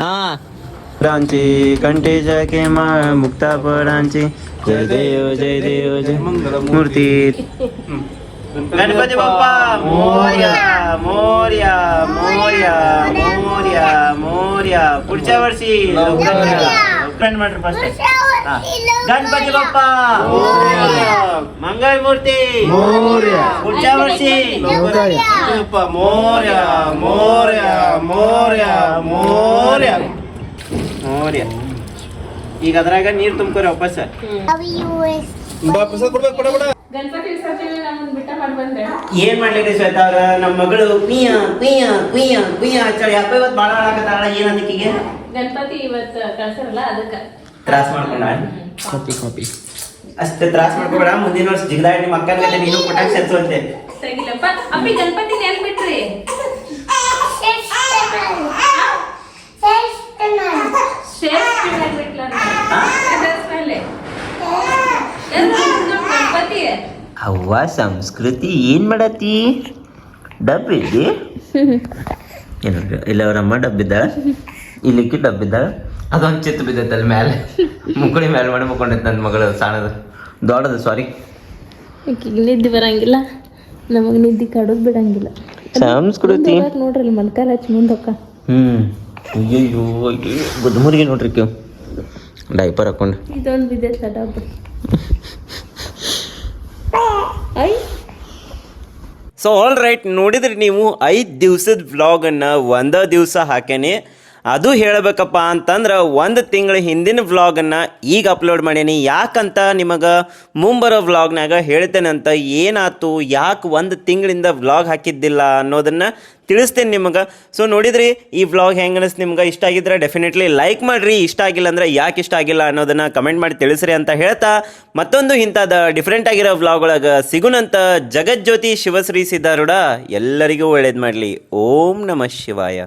ಹಾ ರಾಂಚಿ ಕಂಠಿ ಜಾಕೆ ಮಾ ಮುಕ್ತ ಪಡಾಂಚಿ ಜಯ ದೇವ ಜಯ ದೇವ ಜಯ ಮೂರ್ತಿ ಗಣಪತಿ ಬಪ್ಪ ಮೋರ್ಯ ಮೋರ್ಯ ಮೋರ್ಯ ಮೋರ್ಯ ಮೋರ್ಯ ಪುಡ್ಚ ವರ್ಷಿ ಮಾಡ್ರಿ ಫಸ್ಟ್ ಗಣಪತಿ ಬಪ್ಪ ಮಂಗಳ ಮೂರ್ತಿ ಉಚ್ಚ ಮೋರ್ಯಾ ಮೋರ್ಯ ಮೋರ್ಯಾ ಮೋರ್ಯ. ಮೋರ್ಯ. ಈಗ ಅದ್ರಾಗ ನೀರು ತುಂಬ್ಕೊರಿ ವಾಪಸ್. ವಾಪಸ್ ಏನ್ ಮಾಡ್ಲಿಕ್ಕೆ ಶ್ವೇತಾ ಅವ್ರ? ನಮ್ಮ ಮಗಳು ಕುಯ್ಯ ಕುಯ್ಯ ಕುಯ್ಯ ಕುಯ್ಯ ಹಚ್ಚಾಳ ಯಾಕೋ ಇವತ್ತು ಭಾಳ ಹಾಳಾಗತ್ತಾಳ ಏನದಕ್ಕೀಗ ಗಣಪತಿ ಇವತ್ತು ಕಳ್ಸರಲ್ಲ ಅದಕ್ಕೆ. ತ್ರಾಸ್ ಮಾಡ್ಕೊಂಡ. ಕಾಪಿ ಕಾಪಿ ಅಷ್ಟೇ ತ್ರಾಸ ಮಾಡ್ಕೊಬೇಡ ಮುಂದಿನ ವರ್ಷ ಜಿಗದಾಡಿ ನಿಮ್ಮ ಅಕ್ಕನ ಜೊತೆ ನೀನು ಪಟಾಕ್ ಸೇರ್ಸುವಂತೆ ಅಪ್ಪಿ ಗಣಪತಿ ಬಿಟ್ರಿ? ಅವ್ವ ಸಂಸ್ಕೃತಿ ಏನು ಮಾಡತಿ ಡಬ್ಬಿದ್ದಿ ಇಲ್ಲ. ಇಲ್ಲ ಅವರಮ್ಮ ಡಬ್ಬಿದ್ದಾಳ. ಇಲ್ಲಿಕ್ಕೆ ಡಬ್ಬಿದ್ದಾಳ. ಅದೊಂದು ಚಿತ್ತ ಬಿದ್ದೈತೆ ಅಲ್ಲಿ ಮೇಲೆ. ಮುಕ್ಕಳಿ ಮೇಲೆ ಮಾಡಿ ಮುಕ್ಕೊಂಡೈತೆ ನನ್ನ ಮಗಳು ಸಣ್ಣದು ದೊಡ್ಡದು ಸಾರಿ ನಿದ್ದೆ ಬರಂಗಿಲ್ಲ? ನಮಗೆ ನಿದ್ದೆ ಕಡೋದು ಬಿಡಂಗಿಲ್ಲ. ಸಂಸ್ಕೃತಿ ನೋಡ್ರಿ ಮಣ್ಕಾಲ ಹಚ್ಚಿ ಮುಂದಕ್ಕ. ಹ್ಞೂ ಅಯ್ಯಯ್ಯೋ ಅಯ್ಯೋ ಗುದ್ಮುರಿಗೆ ನೋಡ್ರಿ ಕ್ಯೂ ಡೈಪರ್ ಹಾಕೊಂಡು. ಇದೊಂದು ಬಿದ್ದೈತೆ ಡಬ್ಬ. ಐ. ಸೊ ಆಲ್ ರೈಟ್ ನೋಡಿದ್ರಿ ನೀವು ಐದು ದಿವ್ಸದ ವ್ಲಾಗನ್ನು ಒಂದೇ ದಿವಸ ಹಾಕೇನಿ ಅದು ಹೇಳಬೇಕಪ್ಪ ಅಂತಂದ್ರೆ ಒಂದು ತಿಂಗಳ ಹಿಂದಿನ ವ್ಲಾಗನ್ನು ಈಗ ಅಪ್ಲೋಡ್ ಮಾಡೀನಿ. ಯಾಕಂತ ನಿಮಗೆ ಮುಂಬರೋ ವ್ಲಾಗ್ನಾಗ ಅಂತ ಏನಾಯ್ತು ಯಾಕೆ ಒಂದು ತಿಂಗಳಿಂದ ವ್ಲಾಗ್ ಹಾಕಿದ್ದಿಲ್ಲ ಅನ್ನೋದನ್ನು ತಿಳಿಸ್ತೇನೆ ನಿಮಗೆ. ಸೊ ನೋಡಿದ್ರಿ, ಈ ವ್ಲಾಗ್ ಹೆಂಗೆ ಅನಿಸ್ ನಿಮ್ಗೆ? ಇಷ್ಟ ಆಗಿದ್ರೆ ಡೆಫಿನೆಟ್ಲಿ ಲೈಕ್ ಮಾಡಿರಿ. ಇಷ್ಟ ಆಗಿಲ್ಲ ಅಂದರೆ ಯಾಕೆ ಇಷ್ಟ ಆಗಿಲ್ಲ ಅನ್ನೋದನ್ನು ಕಮೆಂಟ್ ಮಾಡಿ ತಿಳಿಸ್ರಿ ಅಂತ ಹೇಳ್ತಾ ಮತ್ತೊಂದು ಇಂಥದ್ದು ಡಿಫ್ರೆಂಟ್ ಆಗಿರೋ ವ್ಲಾಗ್ ಒಳಗೆ ಸಿಗುನಂತ ಜಗಜ್ಯೋತಿ ಶಿವಶ್ರೀ ಸಿದ್ಧಾರೂಢ. ಎಲ್ಲರಿಗೂ ಒಳ್ಳೇದು ಮಾಡಲಿ. ಓಂ ನಮಃ ಶಿವಾಯ.